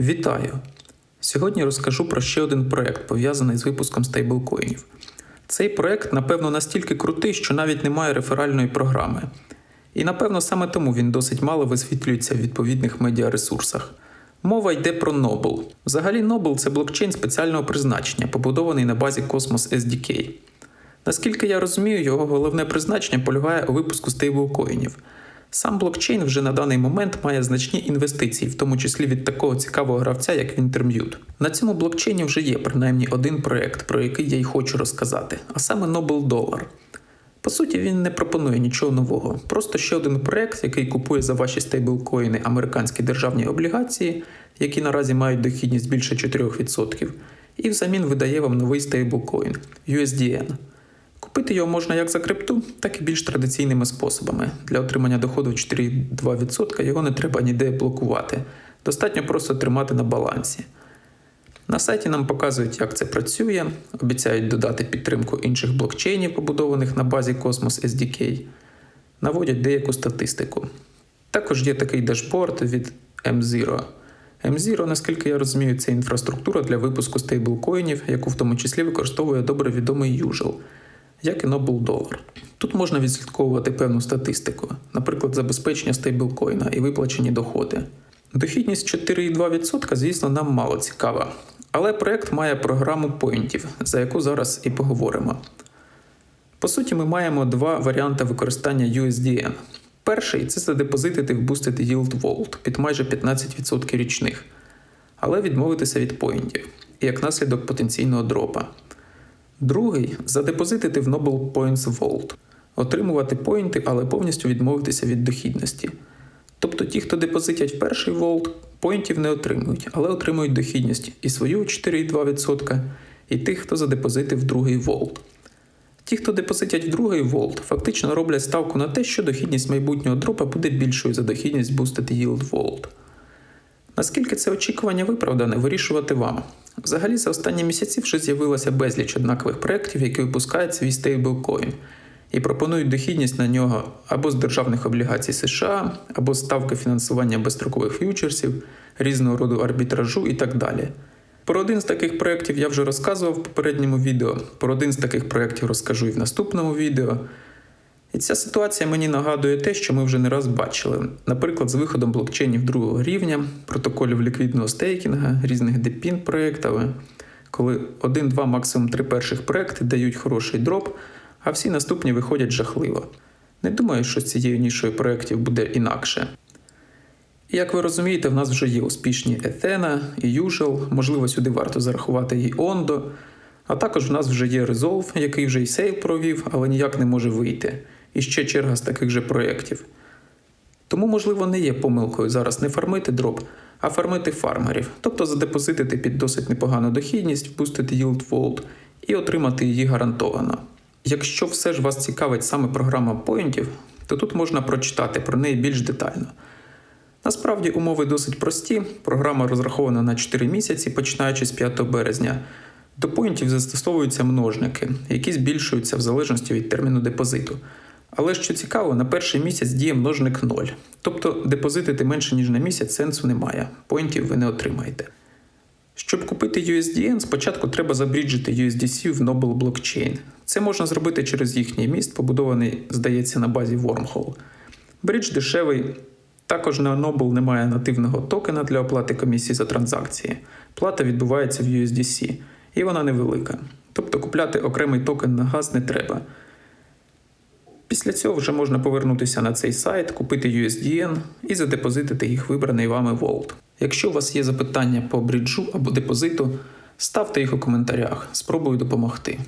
Вітаю! Сьогодні розкажу про ще один проект, пов'язаний з випуском стейблкоїнів. Цей проект, напевно, настільки крутий, що навіть немає реферальної програми. І напевно саме тому він досить мало висвітлюється в відповідних медіаресурсах. Мова йде про Noble. Взагалі, Noble – це блокчейн спеціального призначення, побудований на базі Cosmos SDK. Наскільки я розумію, його головне призначення полягає у випуску стейблкоїнів. Сам блокчейн вже на даний момент має значні інвестиції, в тому числі від такого цікавого гравця, як Wintermute. На цьому блокчейні вже є принаймні один проект, про який я й хочу розказати, а саме Noble Dollar. По суті, він не пропонує нічого нового, просто ще один проект, який купує за ваші стейблкоїни американські державні облігації, які наразі мають дохідність більше 4%, і взамін видає вам новий стейблкоін USDN. Купити його можна як за крипту, так і більш традиційними способами. Для отримання доходу 4,2% його не треба ніде блокувати. Достатньо просто тримати на балансі. На сайті нам показують, як це працює, обіцяють додати підтримку інших блокчейнів, побудованих на базі Cosmos SDK, наводять деяку статистику. Також є такий дашборд від M0. M0, наскільки я розумію, це інфраструктура для випуску стейблкоїнів, яку в тому числі використовує добре відомий Usual, як і Noble Dollar. Тут можна відслідковувати певну статистику, наприклад, забезпечення стейблкоїна і виплачені доходи. Дохідність 4,2%, звісно, нам мало цікава, але проект має програму поінтів, за яку зараз і поговоримо. По суті, ми маємо два варіанти використання USDN. Перший це задепозитити в Boosted Yield Vault під майже 15% річних, але відмовитися від поінтів, і як наслідок потенційного дропа. Другий задепозитити в Noble Points Vault, отримувати поінти, але повністю відмовитися від дохідності. Тобто ті, хто депозитять в перший волт, поінтів не отримують, але отримують дохідність і свою 4,2%, і тих, хто задепозитив в другий волт. Ті, хто депозитять в другий волт, фактично роблять ставку на те, що дохідність майбутнього дропа буде більшою за дохідність Boosted Yield Vault. Наскільки це очікування виправдане, вирішувати вам. Взагалі, за останні місяці вже з'явилося безліч однакових проєктів, які випускають свій стейблкоін і пропонують дохідність на нього або з державних облігацій США, або ставки фінансування безстрокових ф'ючерсів, різного роду арбітражу і так далі. Про один з таких проєктів я вже розказував в попередньому відео, про один з таких проєктів розкажу і в наступному відео. І ця ситуація мені нагадує те, що ми вже не раз бачили, наприклад, з виходом блокчейнів другого рівня, протоколів ліквідного стейкінга, різних депін проєктів, коли один, два, максимум три перших проекти дають хороший дроп, а всі наступні виходять жахливо. Не думаю, що з цією нішою проєктів буде інакше. Як ви розумієте, в нас вже є успішні Ethena і Usual, можливо, сюди варто зарахувати і Ondo, а також в нас вже є Resolve, який вже і сейл провів, але ніяк не може вийти. І ще черга з таких же проєктів. Тому, можливо, не є помилкою зараз не фармити дроп, а фармити фармерів, тобто задепозитити під досить непогану дохідність, впустити Yield Vault і отримати її гарантовано. Якщо все ж вас цікавить саме програма поінтів, то тут можна прочитати про неї більш детально. Насправді умови досить прості. Програма розрахована на 4 місяці, починаючи з 5 березня. До поінтів застосовуються множники, які збільшуються в залежності від терміну депозиту. Але що цікаво, на перший місяць діє множник 0. Тобто депозитити менше, ніж на місяць сенсу немає, поінтів ви не отримаєте. Щоб купити USDN, спочатку треба забріджити USDC в Noble Blockchain. Це можна зробити через їхній міст, побудований, здається, на базі Wormhole. Брідж дешевий. Також на Noble немає нативного токена для оплати комісії за транзакції. Плата відбувається в USDC, і вона невелика. Тобто купляти окремий токен на газ не треба. Після цього вже можна повернутися на цей сайт, купити USDN і задепозитити їх вибраний вами Волт. Якщо у вас є запитання по бріджу або депозиту, ставте їх у коментарях, спробую допомогти.